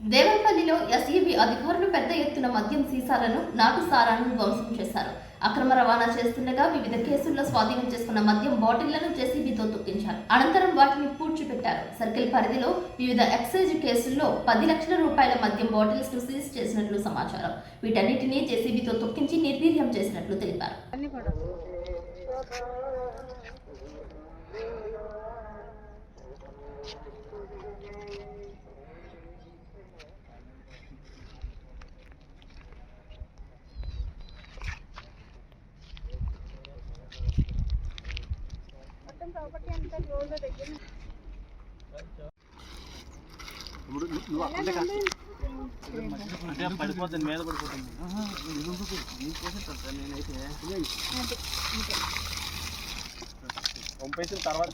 దేవంపల్లిలో SEB అధికారులు పెద్ద ఎత్తున మద్యం సీసాలను నాటు సారాలను ధ్వంసం చేశారు. అక్రమ రవాణా చేస్తుండగా వివిధ కేసుల్లో స్వాధీనం చేసుకున్న మద్యం బాటిళ్ళను జేసీబీతో తొక్కించారు. అనంతరం వాటిని పూడ్చిపెట్టారు. సర్కిల్ పరిధిలో వివిధ ఎక్సైజ్ కేసుల్లో పది లక్షల రూపాయల మద్యం బాటిల్స్ను సీజ్ చేసినట్లు సమాచారం. వీటన్నిటినీ జెసిబితో తొక్కించి నిర్వీర్యం చేసినట్లు తెలిపారు. పడిపోతుంది మీద పడిపోతుంది ఆహా, నువ్వు ఎందుకు? నీకు పోసేస్తాను సార్ నేనైతే పంపేసిన తర్వాత